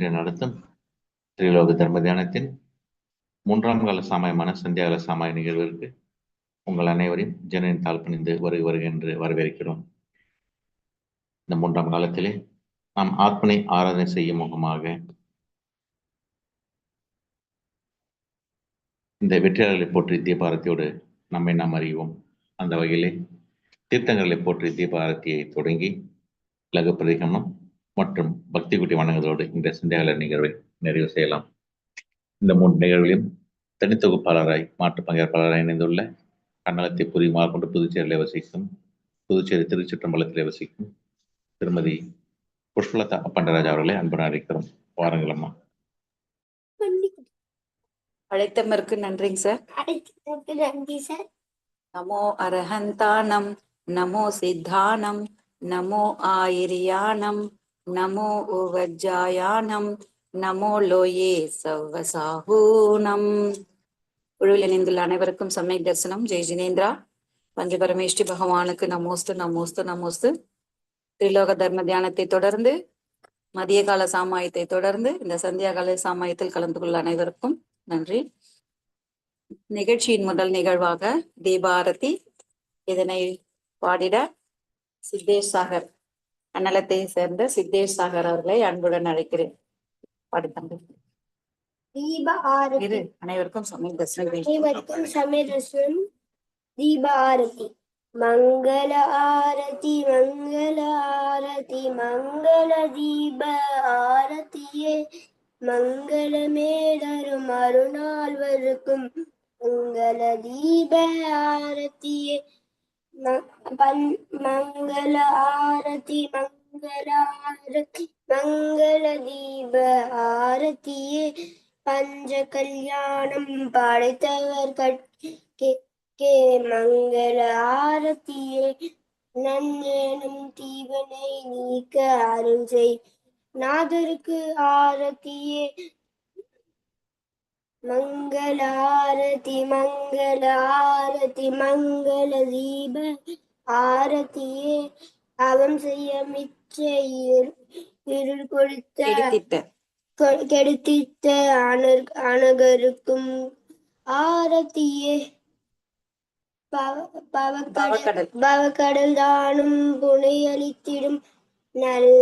இன்று நடத்தும் ஸ்ரீலோக தர்ம தியானத்தின் மூன்றாம் கால சாமாயமான சந்தியாகல சாமாய நிகழ்விற்கு உங்கள் அனைவரையும் ஜனனின் தாழ் வருக வருக என்று வரவேற்கிறோம். இந்த மூன்றாம் காலத்திலே நாம் ஆத்மனை ஆராதனை செய்யும் முகமாக இந்த வெற்றியாளர்களை போற்றி தீபாரத்தியோடு நம்மை நாம் அறிவோம். அந்த வகையிலே தீர்த்தங்களை போற்றி தீபாரத்தியை தொடங்கி லகு பிரதிகமனம் மற்றும் பக்தி குட்டி வணங்குதலோடு இந்த சிந்தையாளர் நிகழ்வை நிறைவு செய்யலாம். இந்த மூன்று நிகழ்விலும் தனித்தொகுப்பாளராய் மாற்று பங்கேற்பாளராய் இணைந்துள்ள கன்னலத்தை புரியுமாறு கொண்டு புதுச்சேரியில் வசிக்கும் புதுச்சேரி திருச்சிற்றம்பலத்திலே வசிக்கும் திருமதி புஷ்பலதா பண்டராஜ் அவர்களை அன்புடன் அழைக்கிறோம். வாருங்கள் அம்மா. அழைத்தமருக்கு நன்றிங்க சார். அழைத்ததற்கு நன்றி சார். நமோ அரஹந்தானம் நமோ சித்தானம் நமோ ஆயிரியானம் நமோ உவஜாயானம் நமோ லோயே சவ்வசாகூனம் குழுவில் இணைந்துள்ள அனைவருக்கும் சமய தரிசனம். ஜெய் ஜினேந்திரா. பஞ்சபரமேஷ்டி பகவானுக்கு நமோஸ்து நமோஸ்து நமோஸ்து. திரிலோக தர்ம தியானத்தை தொடர்ந்து மதிய கால சாமாயத்தை தொடர்ந்து இந்த சந்தியா கால சாமாயத்தில் கலந்து கொள்ள அனைவருக்கும் நன்றி. நிகழ்ச்சியின் முதல் நிகழ்வாக தீபாரதி. இதனை பாடிட சித்தேஷ் சாகர். அன்னலத்தை சேர்ந்த சித்தேஷ் சாகர் அவர்களை அன்புடன் அழைக்கிறேன். தீப ஆரதி அனைவருக்கும் அனைவருக்கும் சமரசம் தீப ஆரதி மங்கள ஆரதி மங்கள ஆரதி மங்கள தீப ஆரதியே மங்களமே தரும் அருணால்வருக்கும் மங்கள தீப ஆரதியே பன்- மங்கள ஆரதி மங்கள ஆரதி மங்கள தீப ஆரதியே பஞ்ச கல்யாணம் படைத்தவர் கே கே மங்கள ஆரத்தியே நன்னேனும் தீவனை நீக்க அருள் செய் நாதருக்கு ஆரத்தியே மங்கள ஆரதி மங்கள தீப ஆரத்தியே அவம் செய்ய மிச்ச இரு- இருள் கொடுத்த எடுத்திட்ட கொ- கெடுத்திட்ட அணு- அணுகருக்கும் ஆரத்தியே பவ- பவக்கடல் பவக்கடல். தானும் புனையளித்திடும் நல்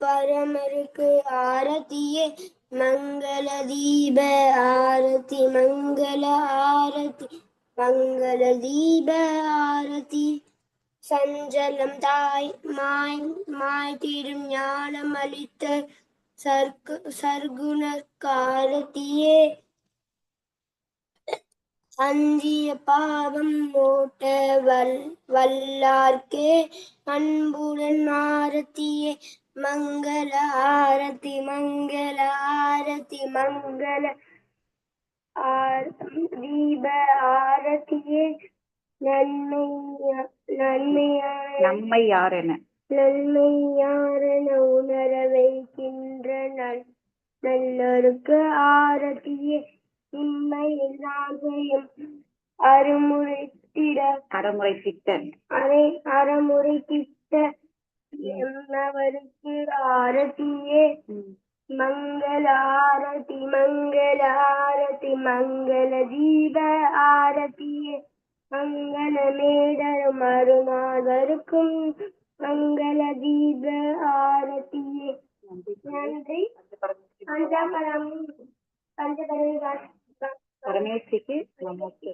பரமருக்கு ஆரத்தியே மங்கள தீப ஆரதி மங்கள ஆரதி மங்கள தீப ஆரதி சஞ்சலம் தாய் மாய் மாய் மாய்த்திடும் ஞானம் அளித்த சர்க்கு சர்க்குண காரத்தியே அஞ்சிய பாவம் ஓட்ட வல் வல்லார்க்கே அன்புடன் ஆரத்தியே. மங்கள ஆரதி மங்கள ஆரதி மங்கள தீப ஆரத்தியே நன்மை நன்மையான நம்மை யார் என நன்மையாரென உணர வைக்கின்ற நல் நல்லருக்கு ஆரத்தியே இம்மை எல்லாத்தையும் அருமுறைத்திட அறமுறை சித்தன் அரை அறமுறைத்திட்ட எம்மவருக்கு ஆரதி மங்கள தீப ஆரத்தியே. மங்கள மேடரும் அருணாதருக்கும் மங்கள தீப ஆரத்தியே. நன்றி. பஞ்சபரம் பஞ்சபரம் பரமேஸ்வரிக்கு நமஸ்தே.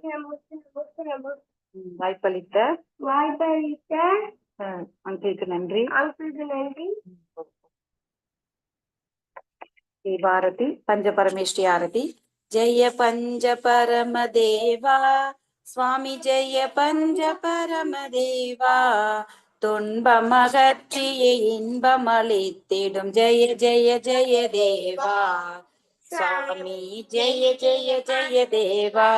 வாய்ப்பளித்த வாய்ப்பளித்த அங்கிளுக்கு நன்றி. அங்கிளுக்கு நன்றி. தீபாரதி பஞ்ச பரமேஷ்டி ஆரதி. ஜெய பஞ்ச பரமதேவா சுவாமி ஜெய பஞ்ச பரமதேவா துன்பமகற்றிய இன்பமளித்திடும். ஜெய ஜெய ஜெய தேவா. சுவாமி ஜெய ஜெய ஜெய தேவா.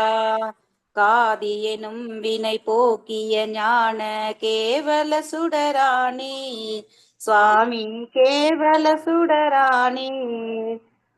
காதி எனும் வினை போக்கிய ஞான கேவல சுடராணி. சுவாமி கேவல சுடராணி.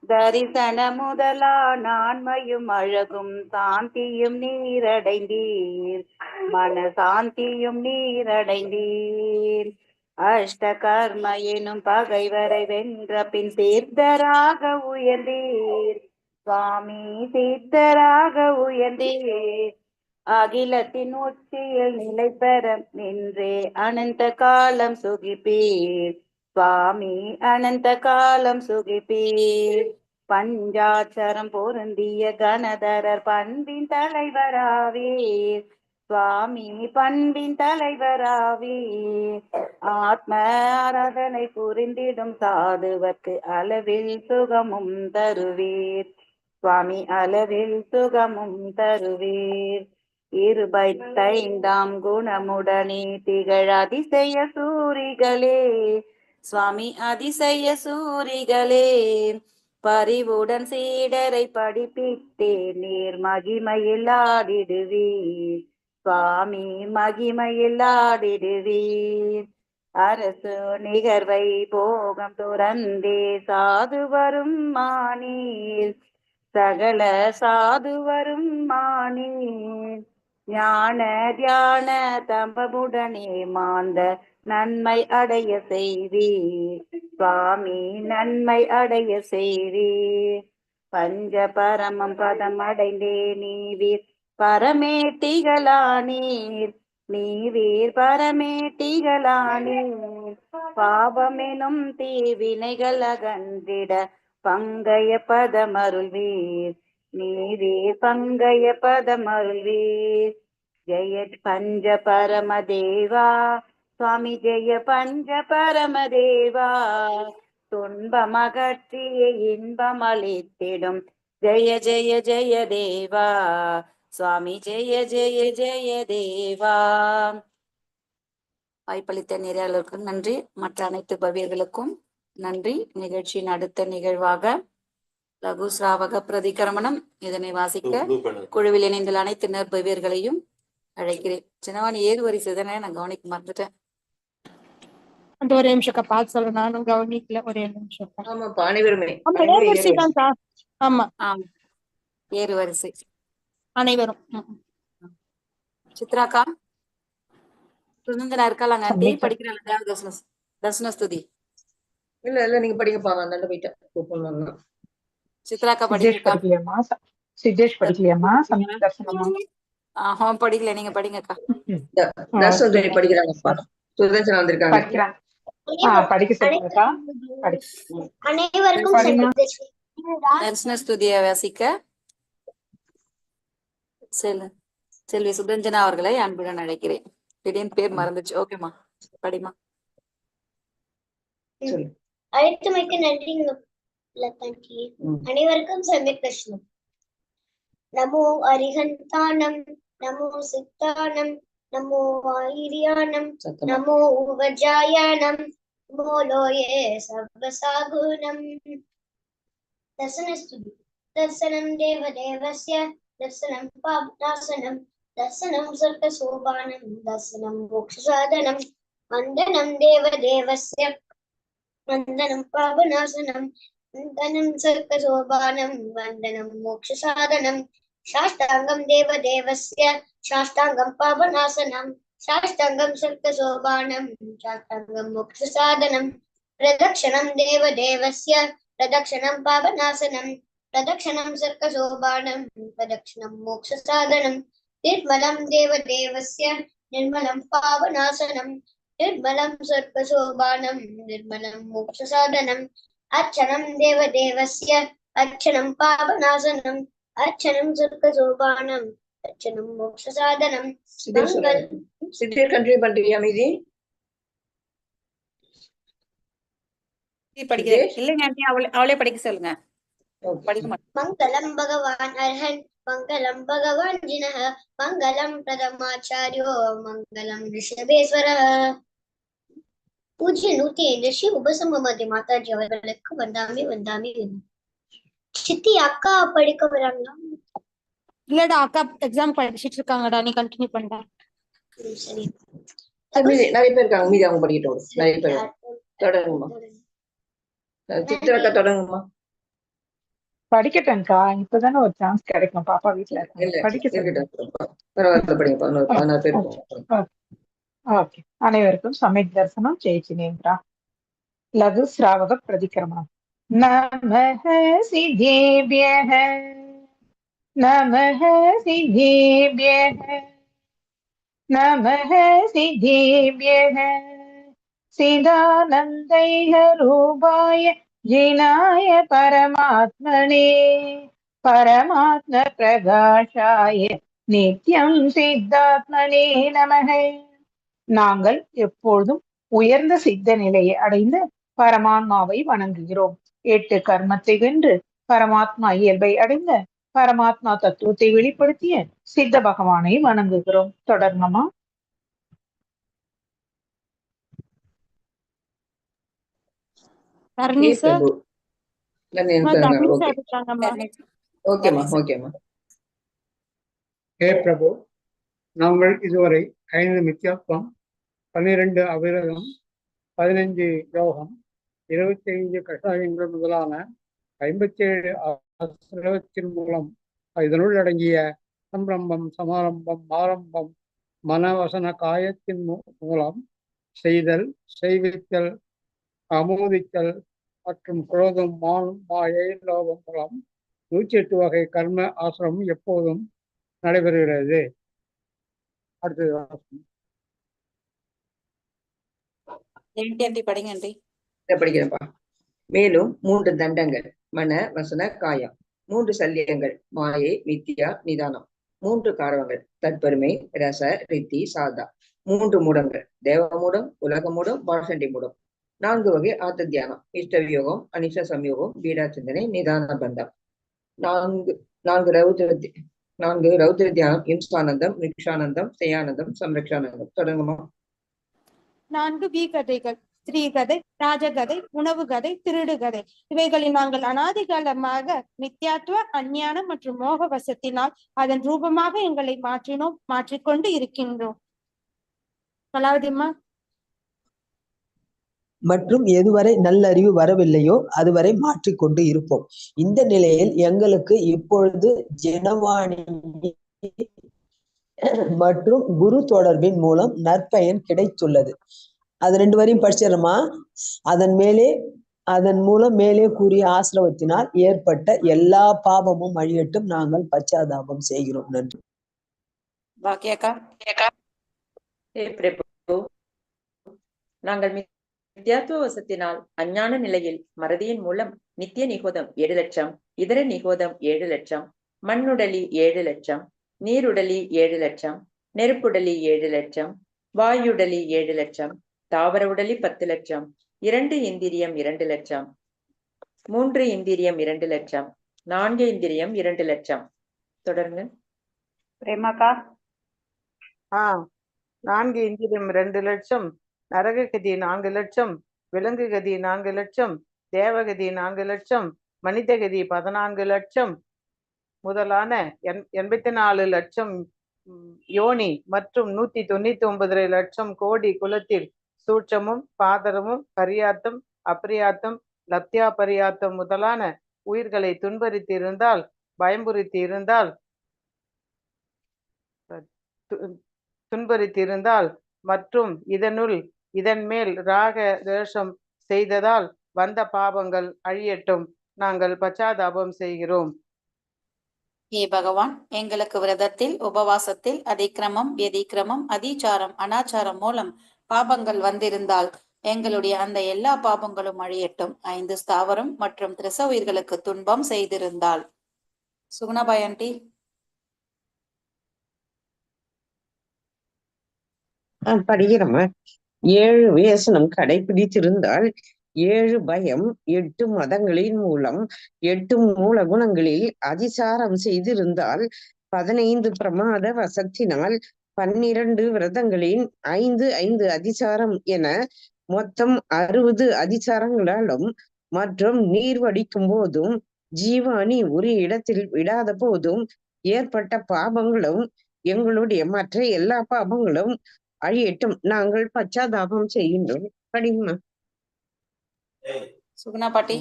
தரிசன முதலா நான்மையும் அழகும் சாந்தியும் நீரடைந்தீர். மன சாந்தியும் நீரடைந்தீர். அஷ்ட கர்ம எனும் பகைவரை வென்ற பின் தீர்த்தராக உயர்ந்தீர். சுவாமி சீத்தராக உயர்ந்தே. அகிலத்தின் உச்சியில் நிலை பெற நின்றே. அனந்த காலம் சுகிப்பீர். சுவாமி அனந்த காலம் சுகிப்பீர். பஞ்சாட்சரம் பொருந்திய கணதரர் பண்பின் தலைவராவீர். சுவாமி பண்பின் தலைவராவீர். ஆத்ம ஆராதனை புரிந்திடும் சாதுவர்க்கு அளவில் சுகமும் தருவீர். சுவாமி அளவில் சுகமும் தருவீர். இருபத்தைந்தாம் குணமுடனே திகழ் அதிசய சூரிகளே. சுவாமி அதிசய சூரிகளே பரிவுடன் சீடரை படிப்பித்தே நீர் மகிமையில் ஆடிடுவீர். சுவாமி மகிமையில் ஆடிடுவீர். அரசு நிகர்வை போகம் துறந்தே சாது வரும் மானீர். சகல சாது வரும் மானீர் ஞான தியான தம்பமுடனே மாந்த நன்மை அடைய செய்வீர் சுவாமி நன்மை அடைய செய்வீர் பஞ்ச பரமம் பதம் அடைந்தே நீவீர். பரமேட்டிகளானீர். நீவீர் பரமேட்டிகளானீர். பாவமெனும் தீவினைகள் அகன்றிட பங்கைய பதமருள்வீர். நீரே பங்கைய பதமருள்வீர். ஜெய பஞ்ச பரமதேவா. சுவாமி ஜெய பஞ்ச பரமதேவா. துன்பமகற்றிய இன்பம் அளித்திடும் ஜெய ஜெய ஜெய தேவா. சுவாமி ஜெய ஜெய ஜெய தேவா. வாய்ப்பளித்த நிறையாளருக்கும் நன்றி. மற்ற அனைத்து பவியர்களுக்கும் நன்றி. நிகழ்ச்சியின் அடுத்த நிகழ்வாக லகு சிராவக பிரதிகரமணம். இதனை வாசிக்க குழுவில் இணைந்துள்ள அனைத்து நற்பவியர்களையும் அழைக்கிறேன். சின்னவாணி ஏறு வரிசை தானே? நான் கவனிக்க மறந்துட்டேன். அந்த ஒரே நிமிஷம்க்கா பார்த்து சொல்றேன். நானும் கவனிக்கல. ஒரே நிமிஷம் ஆமா அனைவரும் ஆமா. ஏறு வரிசை. அனைவரும். சித்ராக்கா சுதந்திரா இருக்காளாங்க கண்டிப்பா. படிக்கிறாங்க தர்சனஸ்துதி இல்ல இல்ல நீங்க படிங்கப்பா நான் அந்த போயிட்டேன். கூப்பிடணும் சித்ராக்கா படிக்கலையாமா சித்தேஷ் படிக்கலையாமா தர்சனமா? ஆஹா படிக்கல. நீங்க படிங்கக்கா. தர்சனம் படிக்கிறாங்கப்பா. சுதர்சனா வந்திருக்காங்க. படிக்க சொல்லுங்கக்கா. படி அனைவருக்கும் படிமா. தர்சனஸ்துதியை வாசிக்க. செல் செல்வி சுதஞ்சனா அவர்களை அன்புடன் அழைக்கிறேன். திடீர்னு பேர் மறந்துச்சு. ஓகேமா படிமா சொல்லு. அழைத்தமைக்கு நன்றி லதாண்டி அனைவருக்கும் சமய தர்ஷனம் நமோ அரிஹந்தானம் நமோ சித்தானம் நமோ ஆயிரியானம் நமோ உபஜாயானம் மூலோயே சர்வசாகுணம் தர்சனஸ்துதி தர்சனம் தேவதேவஸ்ய தர்சனம் பாபநாசனம் தர்சனம் சொர்க்கசோபானம் தர்சனம் மோக்ஷசாதனம் வந்தனம் தேவதேவஸ்ய वन्दनं देवदेवस्य वन्दनं पापनाशनं वन्दनं सर्गशोभानं वन्दनं मोक्षसाधनं साष्टाङ्गं देवदेवस्य साष्टाङ्गं पापनाशनं साष्टाङ्गं सप्तशोभानं साष्टाङ्गं मोक्षसाधनं प्रदक्षिणं देवदेवस्य प्रदक्षिणं पावनासनं प्रदक्षिणं सर्कशोभानं प्रदक्षिणं मोक्षसाधनं निर्मलं देवदेवस्य निर्मलं पावनासनं निर्मलं सर्कशोभानं निर्मलं मोक्षसाधनम् अर्चनं देवदेवस्य अर्चनं पावनासनम् अर्चनं सर्कशोभानं अर्चनं मोक्षसाधनं சித்தேஷ் சொல்றாரு. சித்தேஷ் கண்டினியூ பண்றியா மீதி படிக்கிறேன் இல்லைங்க ஆண்டி அவளே அவளே படிக்க சொல்லுங்க Okay. படிக்க மாட்டேன் मङ्गलं भगवान् अर्हन् मङ्गलं भगवान् जिनः मङ्गलं प्रथमाचार्यो मङ्गलं ऋषभेश्वरः பூஜ்ய நூத்தி ஐந்து ஸ்ரீ உபசமதி மாதாஜி அவர்களுக்கு வந்தாமி வந்தாமி சித்தி அக்கா படிக்க வராங்களா? இல்லடா அக்கா எக்ஸாம் படிச்சிட்டு இருக்காங்கடா நீ கண்டினியூ பண்ணடா சரி. நிறைய பேர் இருக்காங்க. மீதி அவங்க படிக்கட்டும். நிறைய பேர். தொடங்குமா? சித்திரக்கா தொடங்குமா? படிக்கட்டேன்க்கா. இப்பதானே ஒரு சான்ஸ் கிடைக்கும். பாப்பா இருக்காங்க. படிக்க பரவாயில்ல படிங்கப்பா இன்னொரு பதினாறு பேர் ഓക്കെ അനേവർക്കും സമ്യക് ദർശനം ചേച്ചിനേന്ദ്ര ലഘു ശ്രാവക പ്രതിക്രമണം നമ സിദ്ധേഭ്യ നമ സിദ്ധേഭ്യ नमः सिद्धिभ्यः सिदानन्दैः रूपाय जिनाय परमात्मने परमात्मप्रकाशाय नित्यं सिद्धात्मने नमः நாங்கள் எப்பொழுதும் உயர்ந்த சித்த நிலையை அடைந்து பரமாத்மாவை வணங்குகிறோம். எட்டு கர்மத்தை வென்று பரமாத்மா இயல்பை அடைந்த பரமாத்மா தத்துவத்தை வெளிப்படுத்திய சித்த பகவானை வணங்குகிறோம். தொடர்ந்தமா? ஓகேம்மா ஹே பிரபு நாங்கள் இதுவரை ஐந்து மித்யாத்வம் பன்னிரண்டு அபிரதம் பதினைஞ்சு யோகம் இருபத்தி ஐந்து கஷாயங்கள் முதலான ஐம்பத்தேழு ஆசிரவத்தின் மூலம் இதனுள் அடங்கிய சம்பரம்பம் சமாரம்பம் ஆரம்பம் மனவசன காயத்தின் மூ- மூலம் செய்தல் செய்வித்தல் அமோதித்தல் மற்றும் குரோதம் மானம் மாயை லோகம் மூலம் நூற்றி எட்டு வகை கர்ம ஆசிரமம் எப்போதும் நடைபெறுகிறது. அடுத்தது வாசிப்போம். மேலும் மூன்று தண்டங்கள். மன வசன காயம். மூன்று சல்லியங்கள். மாயை மித்தியா நிதானம். மூன்று காரவங்கள். தற்பெருமை ரச ரித்தி சாதா. மூன்று மூடங்கள். தேவமூடம் உலகமூடம் பாஷண்டி மூடம். நான்கு வகை ஆத்த தியானம். இஷ்ட வியோகம் அனிஷ சம்யோகம் பீடா சிந்தனை நிதான பந்தம். நான்கு நான்கு ரௌத்ர தி- நான்கு ரௌத்ர தியானம். இம்சானந்தம் நிக்ஷானந்தம் செய்யானந்தம் சம்ரக்ஷானந்தம். தொடங்குமா? நான்கு வி கதைகள் ஸ்திரீ கதை ராஜகதை உணவு கதை திருடு கதை இவைகளில் நாங்கள் அனாதிகாலமாக நித்யாத்துவ அஞ்ஞானம் மற்றும் மோக வசத்தினால் அதன் ரூபமாக எங்களை மாற்றினோம் மாற்றிக்கொண்டு இருக்கின்றோம். கலாவதிம்மா? மற்றும் எதுவரை நல்லறிவு வரவில்லையோ அதுவரை மாற்றிக்கொண்டு இருப்போம். இந்த நிலையில் எங்களுக்கு இப்பொழுது ஜனவாணி மற்றும் குரு தொடர்பின் மூலம் நற்பயன் கிடைத்துள்ளது. அது ரெண்டு வரையும் படிச்சிடறோமா அதன் மேலே அதன் மூலம் மேலே கூறிய ஆசிரவத்தினால் ஏற்பட்ட எல்லா பாவமும் அழியட்டும் நாங்கள் பச்சாதாபம் செய்கிறோம். நன்றி. நாங்கள் மித்யாத்துவ வசத்தினால் அஞ்ஞான நிலையில் மறதியின் மூலம் நித்திய நிகோதம் ஏழு லட்சம் இதர நிகோதம் ஏழு லட்சம் மண்ணுடலி ஏழு லட்சம் நீருடலி ஏழு லட்சம் நெருப்புடலி ஏழு லட்சம் வாயுடலி ஏழு லட்சம் தாவர உடலி பத்து லட்சம் இரண்டு இந்திரியம் இரண்டு லட்சம் மூன்று இந்திரியம் இரண்டு லட்சம் நான்கு இந்திரியம் இரண்டு லட்சம். தொடர்ந்து பிரேமாக்கா? ஆ நான்கு இந்திரியம் ரெண்டு லட்சம் நரககதி நான்கு லட்சம் விலங்கு கதி நான்கு லட்சம் தேவகதி நான்கு லட்சம் மனிதகதி பதினான்கு லட்சம் முதலான எண் எண்பத்தி நாலு லட்சம் யோனி மற்றும் நூத்தி தொண்ணூத்தி ஒன்பது லட்சம் கோடி குலத்தில் சூட்சமும் பாதரமும் பரியாத்தம் அப்பிரியாத்தம் லப்தியா பரியாத்தம் முதலான உயிர்களை துன்புறுத்தி இருந்தால் பயம்புறுத்தி இருந்தால் து- துன்புறுத்தியிருந்தால் மற்றும் இதனுள் இதன் மேல் ராக தேசம் செய்ததால் வந்த பாவங்கள் அழியட்டும். நாங்கள் பச்சாதாபம் செய்கிறோம். ஹே பகவான் எங்களுக்கு விரதத்தில் உபவாசத்தில் அதிக்கிரமம் வியதிக்கிரமம் அதிச்சாரம் அனாச்சாரம் மூலம் பாபங்கள் வந்திருந்தால் எங்களுடைய அந்த எல்லா பாபங்களும் அழியட்டும். ஐந்து ஸ்தாவரம் மற்றும் திரச உயிர்களுக்கு துன்பம் செய்திருந்தால். சுகுணாபாய் ஆண்டி. ஏழு வியசனம் கடைபிடித்திருந்தால் ஏழு பயம் எட்டு மதங்களின் மூலம் எட்டு மூல குணங்களில் அதிசாரம் செய்திருந்தால் பதினைந்து பிரமாத வசத்தினால் பன்னிரண்டு விரதங்களின் ஐந்து ஐந்து அதிசாரம் என மொத்தம் அறுபது அதிசாரங்களாலும் மற்றும் நீர் வடிக்கும் போதும் ஜீவாணி ஒரு இடத்தில் விடாத போதும் ஏற்பட்ட பாபங்களும் எங்களுடைய மற்ற எல்லா பாபங்களும் அழியட்டும். நாங்கள் பச்சாதாபம் செய்கின்றோம். கடிமா சுகுணா பாட்டி.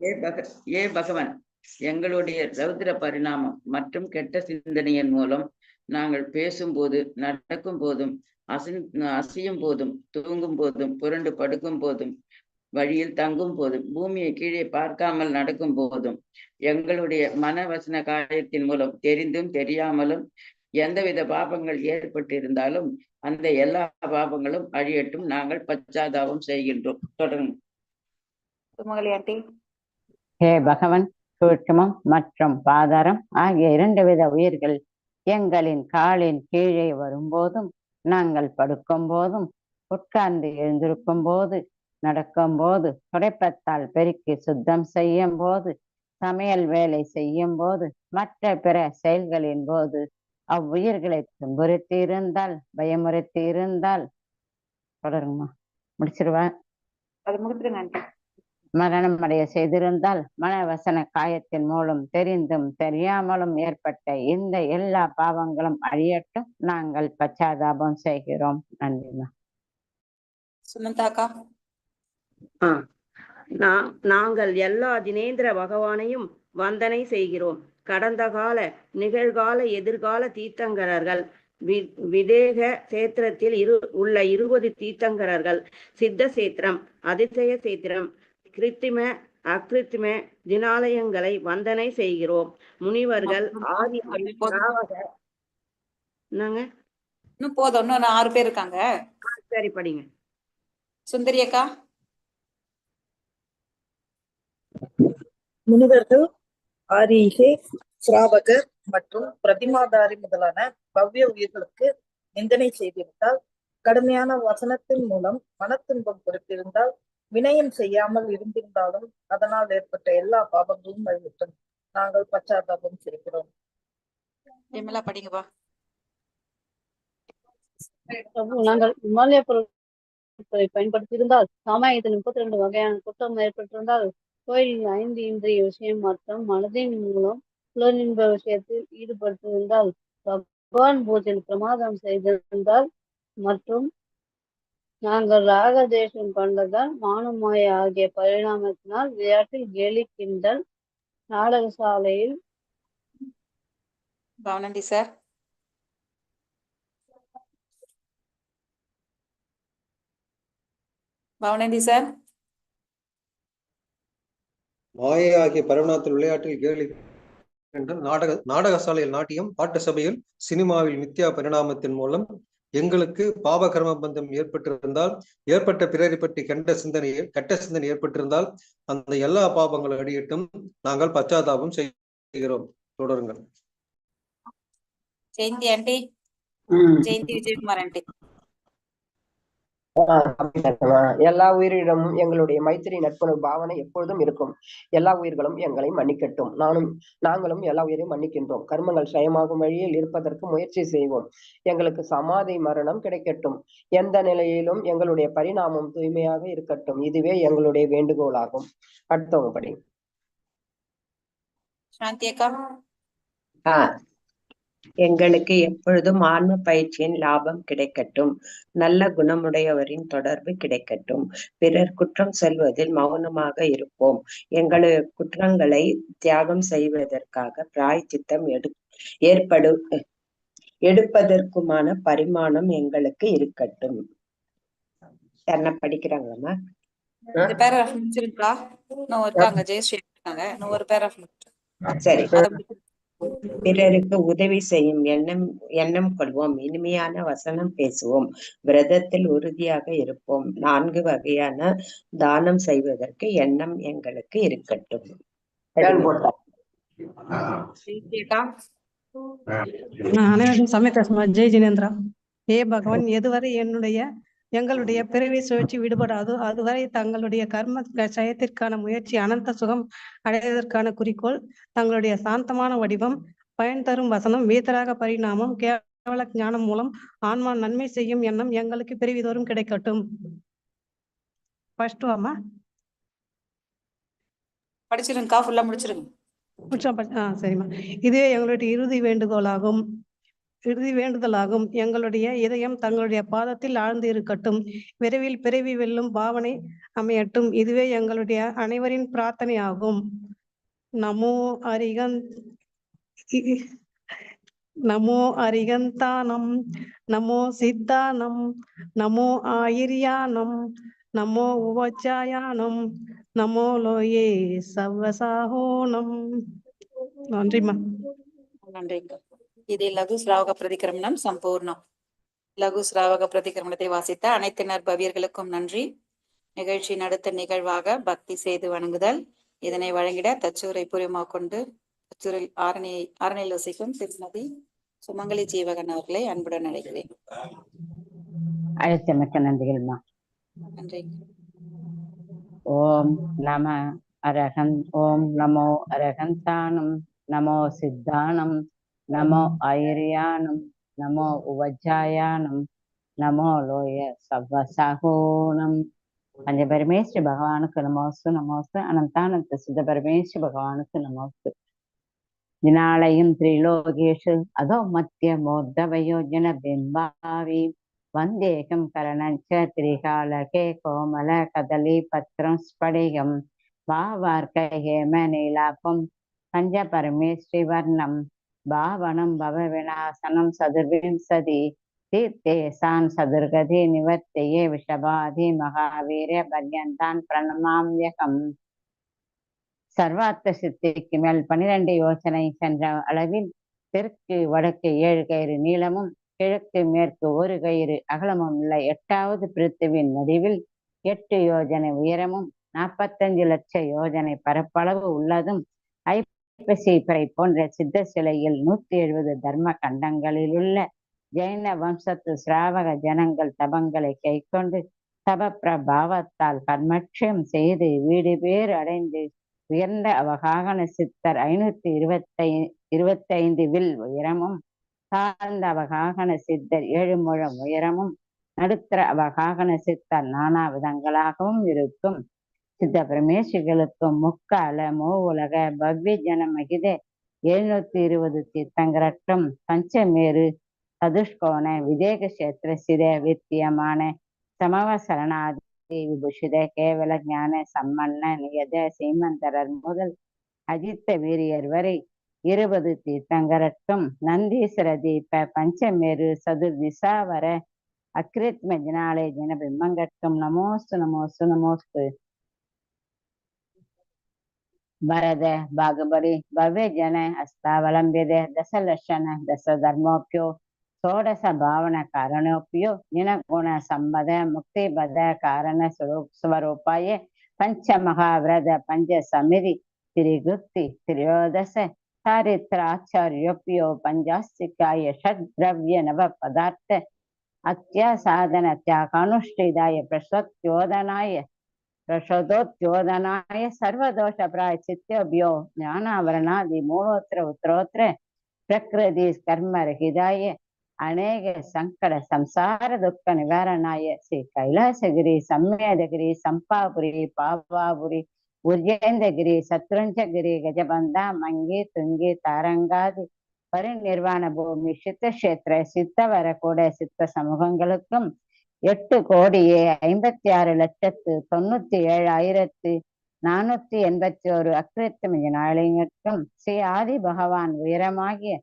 ஏ பக ஏ பகவன் எங்களுடைய ரௌத்ர பரிணாமம் மற்றும் கெட்ட சிந்தனையின் மூலம் நாங்கள் பேசும்போது நடக்கும் போதும் அசை அசையும் போதும் தூங்கும் போதும் புரண்டு படுக்கும் போதும் வழியில் தங்கும் போதும் பூமியை கீழே பார்க்காமல் நடக்கும் போதும் எங்களுடைய மன வசன காயத்தின் மூலம் தெரிந்தும் தெரியாமலும் எந்தவித பாபங்கள் ஏற்பட்டிருந்தாலும் அந்த எல்லா பாபங்களும் அழியட்டும். நாங்கள் பச்சாதாபம் செய்கின்றோம். ஆண்டி. ஹே பகவன் சூட்சமம் மற்றும் பாதாரம் ஆகிய இரண்டு வித உயிர்கள் எங்களின் காலின் கீழே வரும்போதும் நாங்கள் படுக்கும் போதும் உட்கார்ந்து எழுந்திருக்கும் போது நடக்கும் போது துடைப்பத்தால் பெருக்கி சுத்தம் செய்யும் போது சமையல் வேலை செய்யும் போது மற்ற பிற செயல்களின் போது அவ்வுயிர்களை துன்புறுத்தி இருந்தால் பயமுறுத்தி இருந்தால் தொடருங்கம்மா. முடிச்சிருவேன் அது முடிச்சிருங்க ஆண்டி. மரணம் அடைய செய்திருந்தால் மனவசன காயத்தின் மூலம் தெரிந்தும் தெரியாமலும் ஏற்பட்ட இந்த எல்லா பாவங்களும் அழியட்டும். நாங்கள் பச்சாதாபம் செய்கிறோம். நன்றிமா சுனந்தாக்கா நாங்கள் எல்லா தினேந்திர பகவானையும் வந்தனை செய்கிறோம். கடந்த கால நிகழ்கால எதிர்கால தீர்த்தங்கரர்கள். வி- விதேக சேத்திரத்தில் இரு உள்ள இருபது தீர்த்தங்கரர்கள். சித்த சேத்திரம் அதிசய சேத்திரம் கிருத்திம அகிருத்திம தினாலயங்களை வந்தனை செய்கிறோம். முனிவர்கள் ஆதி என்னங்க? இன்னும் போதும். இன்னும் ஆறு பேர் இருக்காங்க. சரி படிங்க. சுந்தரி அக்கா. முனிவர்கள் ஆரீகே சிராவகர் மற்றும் பிரதிமாதாரி முதலான பவ்ய உயிர்களுக்கு நிந்தனை செய்திருந்தால் கடுமையான வசனத்தின் மூலம் மனத்துன்பம் கொடுத்திருந்தால் வினயம் செய்யாமல் இருந்திருந்தாலும் அதனால் ஏற்பட்ட எல்லா பாபங்களும் அழிவிட்டும் நாங்கள் பச்சாதாபம் செய்கிறோம். படிங்கப்பா. நாங்கள் இமாலய பொருட்களை பயன்படுத்தியிருந்தால் சாமாயத்தில் முப்பத்தி ரெண்டு வகையான குற்றம் ஏற்பட்டிருந்தால் கோயிலில் ஐந்து இன்றைய விஷயம் மற்றும் மனதின் மூலம் புலனின்ப விஷயத்தில் ஈடுபட்டிருந்தால் பகவான் பூஜையில் பிரமாதம் செய்திருந்தால் மற்றும் நாங்கள் ராக தேசம் கொண்டதால் மானமாய ஆகிய பரிணாமத்தினால் விளையாட்டில் கேலி கிண்டல் நாடகசாலையில் பவனண்டி சார். பவனண்டி சார். மாயை ஆகிய பரிணாமத்தில் விளையாட்டில் கேலி என்று நாடக நாடகசாலையில் நாட்டியம் பாட்டு சபையில் சினிமாவில் மித்யா பரிணாமத்தின் மூலம் எங்களுக்கு பாப கர்ம பந்தம் ஏற்பட்டிருந்தால் ஏற்பட்ட பிறரை பற்றி கெட்ட சிந்தனை கெட்ட சிந்தனை ஏற்பட்டிருந்தால் அந்த எல்லா பாபங்களும் அடியட்டும். நாங்கள் பச்சாதாபம் செய்கிறோம். தொடருங்கள். ஜெயந்தி ஆண்டி. ஜெயந்தி விஜயகுமார் ஆண்டி. எல்லா உயிரிடமும் எங்களுடைய மைத்திரி நட்புணர்வு பாவனை எப்பொழுதும் இருக்கும். எல்லா உயிர்களும் எங்களை மன்னிக்கட்டும். நானும் நாங்களும் எல்லா உயிரையும் மன்னிக்கின்றோம். கர்மங்கள் சயமாகும் வழியில் இருப்பதற்கு முயற்சி செய்வோம். எங்களுக்கு சமாதி மரணம் கிடைக்கட்டும். எந்த நிலையிலும் எங்களுடைய பரிணாமம் தூய்மையாக இருக்கட்டும். இதுவே எங்களுடைய வேண்டுகோளாகும். அடுத்தவங்க படி. சாந்தி அக்கா. ஆஹ் எங்களுக்கு எப்பொழுதும் ஆன்ம பயிற்சியின் லாபம் கிடைக்கட்டும். நல்ல குணமுடையவரின் தொடர்பு கிடைக்கட்டும். பிறர் குற்றம் செல்வதில் மௌனமாக இருப்போம். எங்களுடைய குற்றங்களை தியாகம் செய்வதற்காக பிராய்ச்சித்தம் எடு ஏற்படு எடுப்பதற்குமான பரிமாணம் எங்களுக்கு இருக்கட்டும். என்ன படிக்கிறாங்களா பேராகிராஃப் முடிச்சிருக்கா ஜெயஸ்ரீ இருக்காங்க. இன்னும் ஒரு பேராகிராஃப் சரி. பிறருக்கு உதவி செய்யும் எண்ணம் எண்ணம் கொள்வோம். இனிமையான வசனம் பேசுவோம். விரதத்தில் உறுதியாக இருப்போம். நான்கு வகையான தானம் செய்வதற்கு எண்ணம் எங்களுக்கு இருக்கட்டும். ஜெய் ஜினேந்திரா. ஏ பகவான் எதுவரை என்னுடைய எங்களுடைய பிறவி சுழற்சி விடுபடாதோ அதுவரை தங்களுடைய கர்ம சயத்திற்கான முயற்சி அனந்த சுகம் அடைவதற்கான குறிக்கோள் தங்களுடைய சாந்தமான வடிவம் பயன் தரும் வசனம் வீதராக பரிணாமம் கேவல ஞானம் மூலம் ஆன்மா நன்மை செய்யும் எண்ணம் எங்களுக்கு பிரிவிதோறும் கிடைக்கட்டும். ஃபர்ஸ்ட் வாமா படிச்சிருங்கக்கா ஃபுல்லா முடிச்சிருங்க. சரிம்மா. இதுவே எங்களுடைய இறுதி வேண்டுகோளாகும். இறுதி வேண்டுதலாகும். எங்களுடைய இதயம் தங்களுடைய பாதத்தில் ஆழ்ந்து இருக்கட்டும் விரைவில் பிறவி வெல்லும் பாவனை அமையட்டும். இதுவே எங்களுடைய அனைவரின் பிரார்த்தனை ஆகும் நமோ அரிகன் நமோ அரிகந்தானம் நமோ சித்தானம் நமோ ஆயிரியானம் நமோ உபச்சாயானம் நமோ லோயே சவ்வசாகோனம் நன்றிம்மா. நன்றிங்க. இது லகு ஸ்ராவக பிரதிகிரமணம் சம்பூர்ணம். லகு ஸ்ராவக பிரதிகிரமணத்தை வாசித்த அனைத்து நற்பவியர்களுக்கும் நன்றி. நிகழ்ச்சியின் அடுத்த நிகழ்வாக பக்தி செய்து வணங்குதல். இதனை வழங்கிட தச்சூரை புரியுமா கொண்டு தச்சூரில் ஆரணி ஆரணியில் வசிக்கும் திருமதி சுமங்கலி ஜீவகன் அவர்களை அன்புடன் அழைக்கிறேன். அழைத்தமைக்க நன்றிகள்மா நன்றி. ஓம் நம அரகன் ஓம் நமோ அரகந்தானம் நமோ சித்தானம் நமோ ஐரியானம் நமோ உபஜாயானம் நமோ லோய சவசகோனம் பஞ்சபரமே ஸ்ரீ பகவானுக்கு நமோஸ்து நமோஸ்து அனந்தானந்த சித்த பரமே ஸ்ரீ பகவானுக்கு நமோஸ்து. ஜினாலயம் திரிலோகேஷு அதோ மத்திய மோர்தவயோஜன பிம்பாவி வந்தேகம் கரணஞ்ச திரிகாலகே கோமல கதலி பத்திரம் ஸ்படிகம். வாவார்க்க ஹேம நீலாபம் பஞ்ச பரமேஸ்வரி வர்ணம் பாவனம் பவ விநாசனம் சதுர்விம் தீர்த்தேசான் சதுர்கதி நிவர்த்தையே விஷபாதி மகாவீர பர்யந்தான் பிரணமாம்யகம் சர்வார்த்த சித்திக்கு மேல் பனிரெண்டு யோசனை சென்ற அளவில் தெற்கு வடக்கு ஏழு கயிறு நீளமும் கிழக்கு மேற்கு ஒரு கயிறு அகலமும் உள்ள எட்டாவது பிரித்துவின் நடுவில் எட்டு யோஜனை உயரமும் நாற்பத்தஞ்சு லட்ச யோஜனை பரப்பளவு உள்ளதும் ஐ பிறை போன்ற சித்த சிலையில் நூத்தி எழுபது தர்ம கண்டங்களில் உள்ள ஜெயின வம்சத்து சிராவக ஜனங்கள் தபங்களை கைக்கொண்டு தப பிரபாவத்தால் கர்மட்சம் செய்து வீடு பேர் அடைந்து உயர்ந்த அவகாகன சித்தர் ஐநூத்தி இருபத்தை இருபத்தைந்து வில் உயரமும் தாழ்ந்த அவகாகன சித்தர் ஏழு முழம் உயரமும் நடுத்தர அவகாகன சித்தர் நானா விதங்களாகவும் இருக்கும். சித்த பிரமேஷிகளுக்கு முக்கால மூவுலக உலக ஜன மகித எழுநூத்தி இருபது தீர்த்தங்கரட்டும் பஞ்சமேரு சதுஷ்கோண விதேக கஷேத்திர சித வித்தியமான சமவசரணாதி விபுஷித கேவல ஞான சம்மன்ன நியத சீமந்தரர் முதல் அஜித்த வீரியர் வரை இருபது தீர்த்தங்கரட்டும் நந்தீஸ்வர தீப பஞ்சமேரு சதுர் திசாவர அக்ரித்ம ஜனாலய ஜன பிம்பங்கட்டும் நமோஸ்து நமோஸ்து நமோஸ்து भरद भागबरी भव्य जन अस्तावलंबित दस लक्षण दस धर्मोप्यो षोडश भावन कारणोप्यो निनगुण संबद मुक्ति बद कारण स्वरूप स्वरूपाय पंच महाव्रत पंच समिति त्रिगुप्ति, त्रयोदश चारित्राचार्योप्यो पंचास्तिकाय षड्रव्य नव पदार्थ अत्यासाधन साधन त्यागानुष्ठिदाय रसदोद्योदनाय सर्वदोषप्रायश्चित्योभ्यो ज्ञानावरणादि मूलोत्र उत्तरोत्र प्रकृति कर्मरहिताय अनेक संकट संसार दुख निवारणाय श्री कैलासगिरी सम्मेदगिरी संपापुरी पावापुरी उज्जैन्दगिरी शत्रुञ्जगिरी गजबन्धा मङ्गी तुङ्गी तारङ्गादि பரிநிர்வாண பூமி சித்த கஷேத்திர சித்த வரக்கூடிய சித்த சமூகங்களுக்கும் எட்டு கோடியே ஐம்பத்தி ஆறு லட்சத்து தொண்ணூத்தி ஏழாயிரத்து நானூத்தி எண்பத்தி ஒரு அக்கிரத்தமிழ் நாளிகட்டும் ஸ்ரீ ஆதி பகவான் உயரமாகிய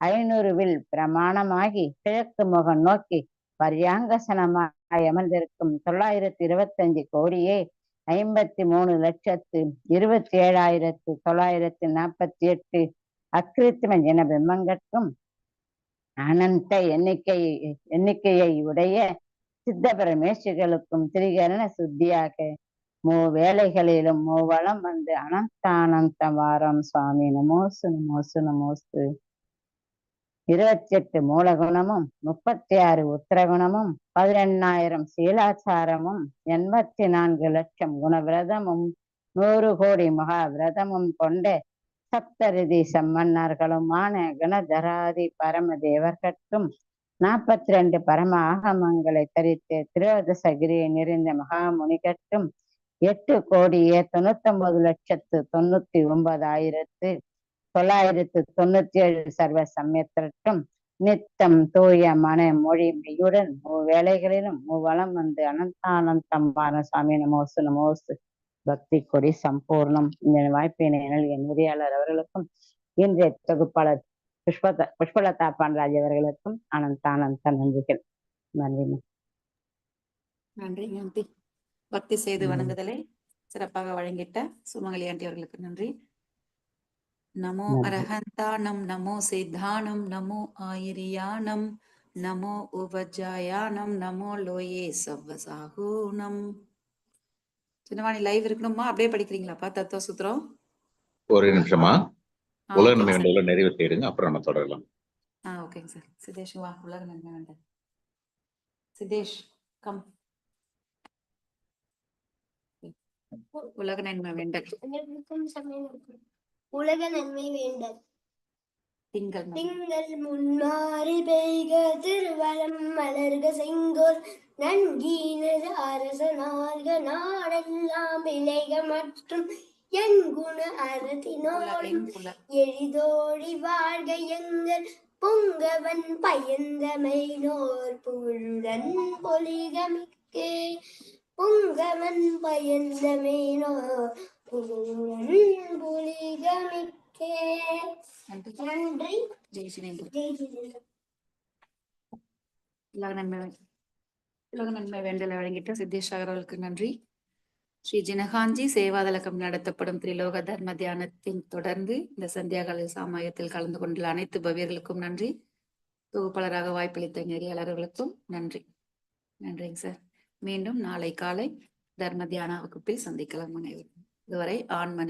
ஐநூறு வில் பிரமாணமாகி கிழக்கு முகம் நோக்கி பர்யாங்கசனமாய் அமர்ந்திருக்கும் தொள்ளாயிரத்தி இருபத்தஞ்சு கோடியே ஐம்பத்தி மூணு லட்சத்து இருபத்தி ஏழாயிரத்து தொள்ளாயிரத்தி நாற்பத்தி எட்டு அக்ரித்தம ஜன பிம்பங்கட்கும் அனந்த எண்ணிக்கை எண்ணிக்கையை உடைய சித்த பரமேஸ்வர்களுக்கும் திரிகரண சுத்தியாக மூ வேலைகளிலும் மூவளம் வந்து அனந்தானந்த வாரம் சுவாமி நமோசு நமோசு நமோசு இருபத்தி எட்டு மூலகுணமும் முப்பத்தி ஆறு உத்தரகுணமும் பதினெண்ணாயிரம் சீலாச்சாரமும் எண்பத்தி நான்கு லட்சம் குணவிரதமும் நூறு கோடி மகாவிரதமும் கொண்ட சப்தரிதி சம்மன்னர்களுமான கணதராதி பரம தேவர்கட்கும் நாற்பத்தி ரெண்டு பரம ஆகமங்களை தரித்து திரோதசகிரியை நிறைந்த மகாமுனிகட்டும் எட்டு கோடியே தொண்ணூத்தி ஒன்பது லட்சத்து தொண்ணூத்தி ஒன்பதாயிரத்து தொள்ளாயிரத்து தொண்ணூத்தி ஏழு சர்வ சமயத்திற்கும் நித்தம் தூய மன மொழி மெய்யுடன் மூவேளைகளிலும் மூவளம் வந்து அனந்தானந்தம் சுவாமி நமோசு நமோசு. பக்தி கொடி சம்பூர்ணம். இந்த வாய்ப்பினை என் அவர்களுக்கும் இன்றைய தொகுப்பாளர் புஷ்பத புஷ்பலதா பாண்டராஜ் அவர்களுக்கும் அனந்த அனந்த நன்றிகள். நன்றி நன்றி நன்றி பக்தி செய்து. வணங்குதலை சிறப்பாக வழங்கிட்ட சுமங்கலி ஆண்டி அவர்களுக்கு நன்றி. நமோ நன்றி. அரஹந்தானம் நமோ சித்தானம் நமோ ஆயிரியானம் நமோ உபஜாயானம் நமோ லோயே சவ்வசாகூனம் சின்னவாணி லைவ் இருக்கணுமா? அப்படியே படிக்கிறீங்களாப்பா தத்துவ சுத்திரம்? ஒரு நிமிஷமா உலக நன்மை. வேண்டுதலை நிறைவு செய்யுங்க அப்புறம் நம்ம தொடரலாம். ஆ ஓகேங்க சார். சிதேஷ் வா உலக நன்மை வேண்டல் சிதேஷ் கம். உலக நன்மை வேண்டல் உலக நன்மை வேண்டல் திங்கள். திங்கள் முன்னாறு பெய்க திருவலம் மலர்க செங்கோல் நன்கீனது அரசனார்க நாடெல்லாம் விளைக மற்றும் என் குண அறத்தினோடும் எளிதோடி வாழ்க எங்கள் பொங்கவன் பயந்தமைனோர் புகழுடன் பொலிகமிக்கே. பொங்கவன் பயந்தமைனோர் புகழுடன் பொலிகமிக்கே. நன்றி. ஜெய் சினேந்திர உலக நன்மை உலக நன்மை வேண்டலை வழங்கிட்ட சித்தேஷ் அவர்களுக்கு நன்றி. ஸ்ரீ ஜினகாஞ்சி சேவாதலகம் நடத்தப்படும் திரிலோக தர்ம தியானத்தின் தொடர்ந்து இந்த சந்தியாகால சாமாயத்தில் கலந்து கொண்டுள்ள அனைத்து பவியர்களுக்கும் நன்றி. தொகுப்பாளராக வாய்ப்பளித்த நெறியாளர்களுக்கும் நன்றி. நன்றிங்க சார். மீண்டும் நாளை காலை தர்ம தியான வகுப்பில் சந்திக்கலாம். அனைவரும் இதுவரை ஆண்மனை